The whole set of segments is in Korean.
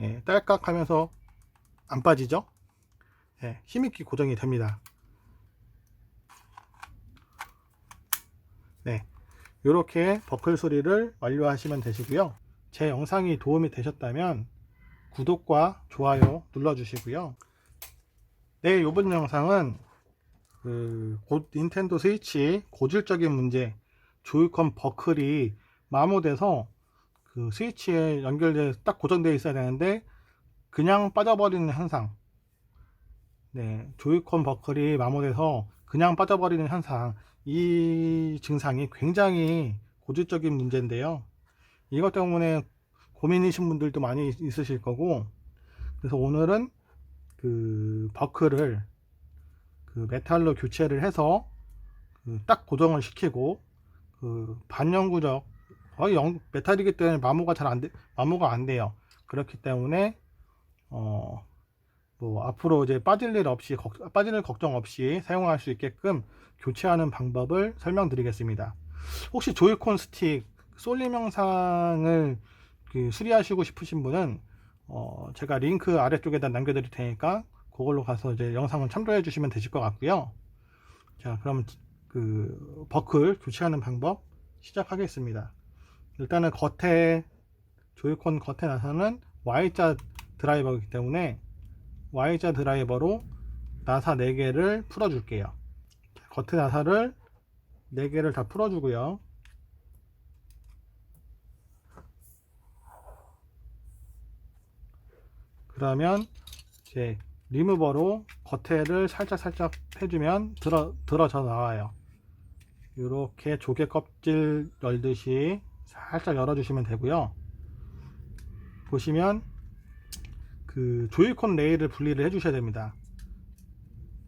예, 딸깍 하면서 안 빠지죠? 예, 힘있게 고정이 됩니다. 네. 이렇게 버클 소리를 완료하시면 되시고요. 제 영상이 도움이 되셨다면 구독과 좋아요 눌러주시고요. 네, 이번 영상은 그 고- 닌텐도 스위치 고질적인 문제 조이콘 버클이 마모돼서 그 스위치에 연결돼 딱 고정되어 있어야 되는데 그냥 빠져버리는 현상. 네, 조이콘 버클이 마모돼서 그냥 빠져버리는 현상. 이 증상이 굉장히 고질적인 문제인데요. 이것 때문에 고민이신 분들도 많이 있으실 거고, 그래서 오늘은 그 버클을 그 메탈로 교체를 해서 그 딱 고정을 시키고 그 반영구적 거의 영, 메탈이기 때문에 마모가 잘 안 돼, 마모가 안 돼요. 그렇기 때문에 어, 뭐 앞으로 이제 빠질 일 없이 걱- 빠질 일 걱정 없이 사용할 수 있게끔 교체하는 방법을 설명드리겠습니다. 혹시 조이콘 스틱 쏠림 영상을 그 수리하시고 싶으신 분은 어, 제가 링크 아래쪽에다 남겨드릴 테니까 그걸로 가서 이제 영상을 참조해 주시면 되실 것 같고요. 자, 그럼 그 버클 교체하는 방법 시작하겠습니다. 일단은 겉에 조이콘 겉에 나서는 Y자 드라이버이기 때문에 Y자 드라이버로 나사 4개를 풀어줄게요. 겉에 나사를 4개를 다 풀어주고요. 그러면 이제 리무버로 겉에를 살짝 살짝 해주면 들어 들어져 나와요. 이렇게 조개 껍질 열듯이 살짝 열어주시면 되고요. 보시면 그 조이콘 레일을 분리를 해주셔야 됩니다.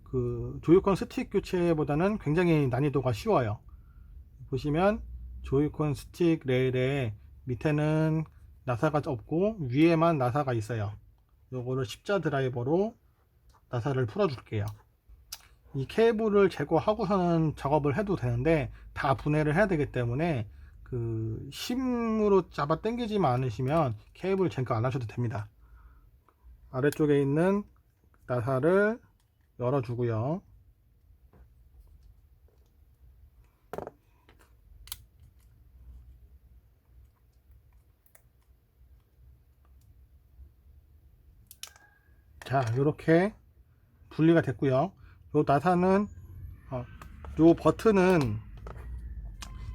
그 조이콘 스틱 교체보다는 굉장히 난이도가 쉬워요. 보시면 조이콘 스틱 레일에 밑에는 나사가 없고 위에만 나사가 있어요. 요거를 십자 드라이버로 나사를 풀어줄게요. 이 케이블을 제거하고서는 작업을 해도 되는데 다 분해를 해야 되기 때문에 그 힘으로 잡아 당기지만 않으시면 케이블 제거 안 하셔도 됩니다. 아래쪽에 있는 나사를 열어주고요. 자, 이렇게 분리가 됐고요. 요 나사는 어, 요 버튼은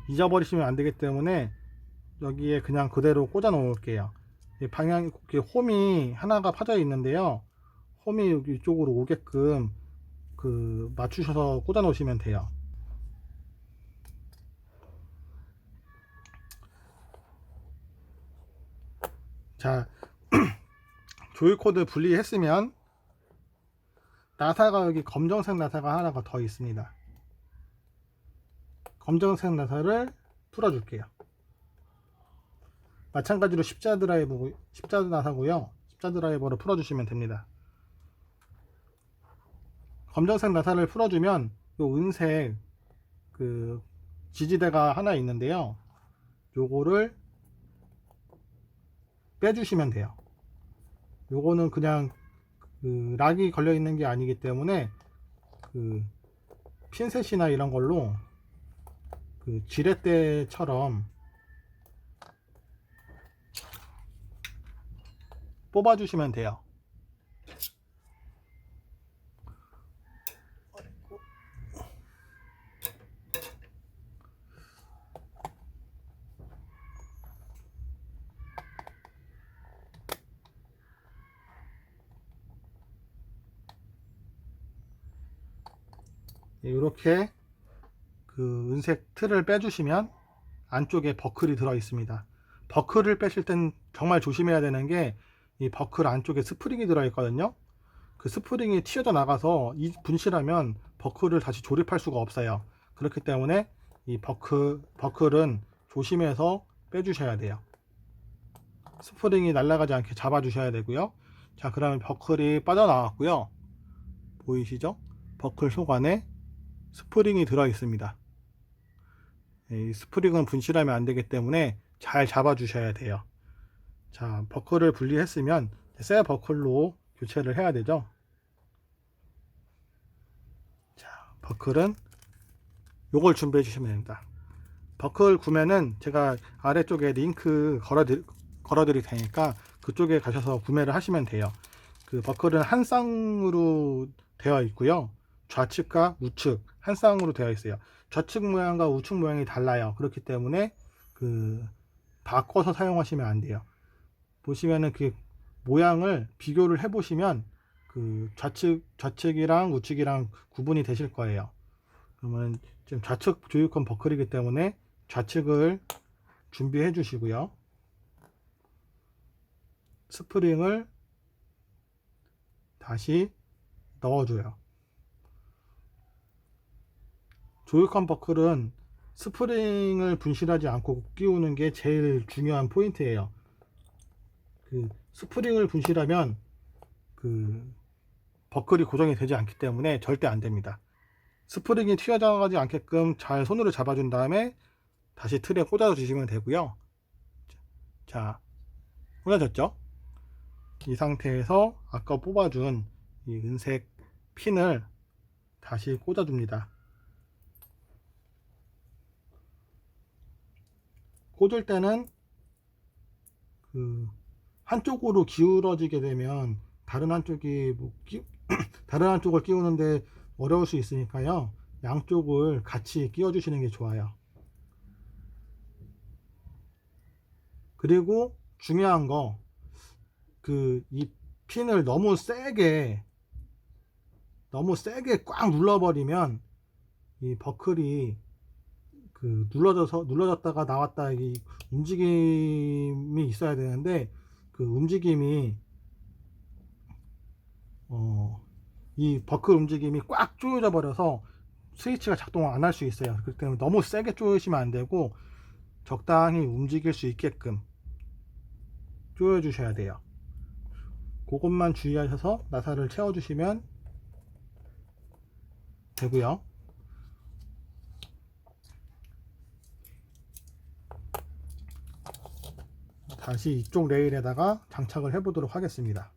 잊어버리시면 안 되기 때문에 여기에 그냥 그대로 꽂아 놓을게요. 이 방향 이렇게 홈이 하나가 파져 있는데요. 홈이 이쪽으로 오게끔 그 맞추셔서 꽂아 놓으시면 돼요. 자, 조이코드 분리했으면 나사가 여기 검정색 나사가 하나가 더 있습니다. 검정색 나사를 풀어줄게요. 마찬가지로 십자 드라이버 십자 나사고요. 십자 드라이버로 풀어주시면 됩니다. 검정색 나사를 풀어주면 요 은색 그 지지대가 하나 있는데요. 요거를 빼주시면 돼요. 요거는 그냥 그 락이 걸려 있는 게 아니기 때문에 그 핀셋이나 이런 걸로 그 지렛대처럼 뽑아주시면 돼요. 이렇게 그 은색 틀을 빼주시면 안쪽에 버클이 들어 있습니다. 버클을 빼실 땐 정말 조심해야 되는 게 이 버클 안쪽에 스프링이 들어 있거든요. 그 스프링이 튀어져 나가서 이 분실하면 버클을 다시 조립할 수가 없어요. 그렇기 때문에 이 버클 버클은 조심해서 빼주셔야 돼요. 스프링이 날아가지 않게 잡아주셔야 되고요. 자, 그러면 버클이 빠져나왔고요. 보이시죠? 버클 속 안에 스프링이 들어 있습니다. 이 스프링은 분실하면 안 되기 때문에 잘 잡아 주셔야 돼요. 자, 버클을 분리했으면 새 버클로 교체를 해야 되죠. 자, 버클은 요걸 준비해 주시면 됩니다. 버클 구매는 제가 아래쪽에 링크 걸어 드릴, 걸어 드릴 테니까 그쪽에 가셔서 구매를 하시면 돼요. 그 버클은 한 쌍으로 되어 있고요. 좌측과 우측 한 쌍으로 되어 있어요. 좌측 모양과 우측 모양이 달라요. 그렇기 때문에 그 바꿔서 사용하시면 안 돼요. 보시면은 그 모양을 비교를 해 보시면 그 좌측 좌측이랑 우측이랑 구분이 되실 거예요. 그러면 지금 좌측 조이콘 버클이기 때문에 좌측을 준비해 주시고요. 스프링을 다시 넣어줘요. 조이콘 버클은 스프링을 분실하지 않고 끼우는 게 제일 중요한 포인트예요. 그 스프링을 분실하면 그 버클이 고정이 되지 않기 때문에 절대 안 됩니다. 스프링이 튀어나가지 않게끔 잘 손으로 잡아준 다음에 다시 틀에 꽂아 주시면 되고요. 자, 꽂아졌죠? 이 상태에서 아까 뽑아준 이 은색 핀을 다시 꽂아줍니다. 꽂을 때는 그 한쪽으로 기울어지게 되면 다른 한쪽이 뭐 끼, 다른 한쪽을 끼우는데 어려울 수 있으니까요. 양쪽을 같이 끼워 주시는 게 좋아요. 그리고 중요한 거 그 이 핀을 너무 세게 너무 세게 꽉 눌러버리면 이 버클이 그 눌러져서 눌러졌다가 나왔다 이 움직임이 있어야 되는데 그 움직임이 어 이 버클 움직임이 꽉 조여져 버려서 스위치가 작동을 안 할 수 있어요. 그렇기 때문에 너무 세게 조이시면 안 되고 적당히 움직일 수 있게끔 조여 주셔야 돼요. 그것만 주의하셔서 나사를 채워 주시면 되고요. 다시 이쪽 레일에다가 장착을 해 보도록 하겠습니다.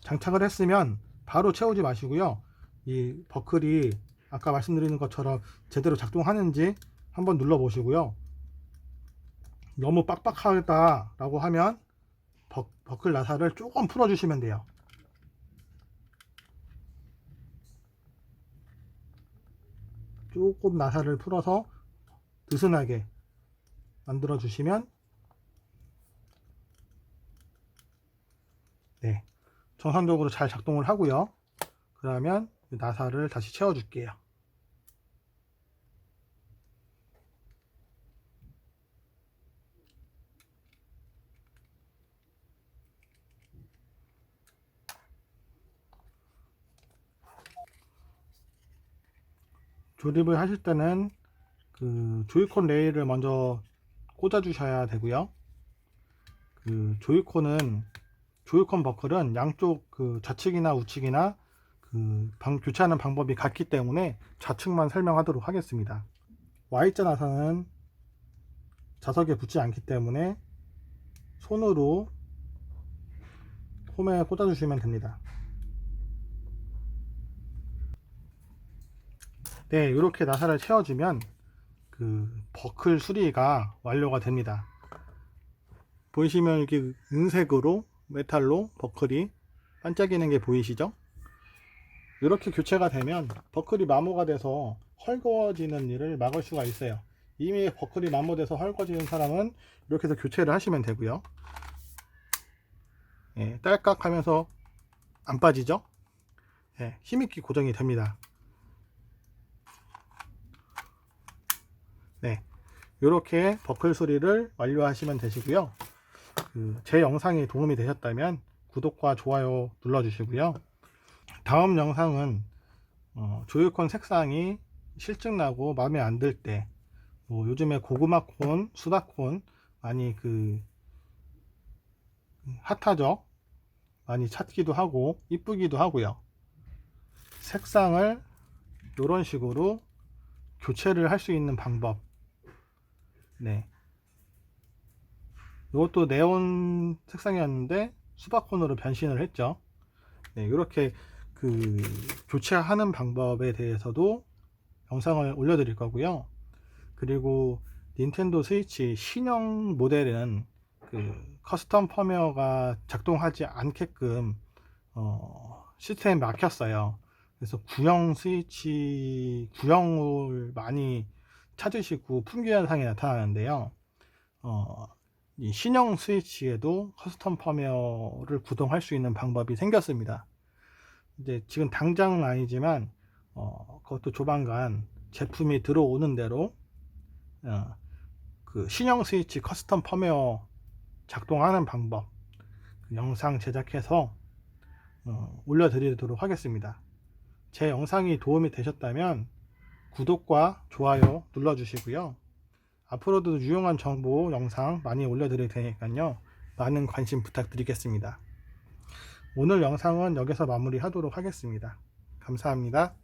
장착을 했으면 바로 채우지 마시고요. 이 버클이 아까 말씀드리는 것처럼 제대로 작동하는지 한번 눌러 보시고요. 너무 빡빡하다 라고 하면 버, 버클 나사를 조금 풀어 주시면 돼요. 조금 나사를 풀어서 느슨하게 만들어 주시면 네 정상적으로 잘 작동을 하고요. 그러면 나사를 다시 채워 줄게요. 조립을 하실 때는 그 조이콘 레일을 먼저 꽂아 주셔야 되고요. 그 조이콘은 조이콘 버클은 양쪽 그 좌측이나 우측이나 그 방, 교체하는 방법이 같기 때문에 좌측만 설명하도록 하겠습니다. Y자 나사는 자석에 붙지 않기 때문에 손으로 홈에 꽂아 주시면 됩니다. 네, 이렇게 나사를 채워주면 그 버클 수리가 완료가 됩니다. 보이시면 이렇게 은색으로 메탈로 버클이 반짝이는 게 보이시죠? 이렇게 교체가 되면 버클이 마모가 돼서 헐거워지는 일을 막을 수가 있어요. 이미 버클이 마모돼서 헐거지는 사람은 이렇게 해서 교체를 하시면 되고요. 예, 딸깍 하면서 안 빠지죠? 예, 힘있게 고정이 됩니다. 네, 이렇게 버클 수리를 완료하시면 되시고요. 그 제 영상이 도움이 되셨다면 구독과 좋아요 눌러주시고요. 다음 영상은 어, 조이콘 색상이 실증나고 마음에 안 들 때, 뭐 요즘에 고구마 콘, 수다 콘 많이 그 핫하죠. 많이 찾기도 하고 이쁘기도 하고요. 색상을 이런 식으로 교체를 할 수 있는 방법 네. 이것도 네온 색상이었는데 수박 콘으로 변신을 했죠. 네, 이렇게 그 교체하는 방법에 대해서도 영상을 올려드릴 거고요. 그리고 닌텐도 스위치 신형 모델은 그 커스텀 펌웨어가 작동하지 않게끔 어, 시스템이 막혔어요. 그래서 구형 스위치 구형을 많이 찾으시고 품귀 현상이 나타나는데요. 어, 이 신형 스위치에도 커스텀 펌웨어를 구동할 수 있는 방법이 생겼습니다. 이제 지금 당장은 아니지만 어, 그것도 조만간 제품이 들어오는 대로 어, 그 신형 스위치 커스텀 펌웨어 작동하는 방법 그 영상 제작해서 어, 올려드리도록 하겠습니다. 제 영상이 도움이 되셨다면 구독과 좋아요 눌러주시고요. 앞으로도 유용한 정보 영상 많이 올려드릴 테니까요. 많은 관심 부탁드리겠습니다. 오늘 영상은 여기서 마무리하도록 하겠습니다. 감사합니다.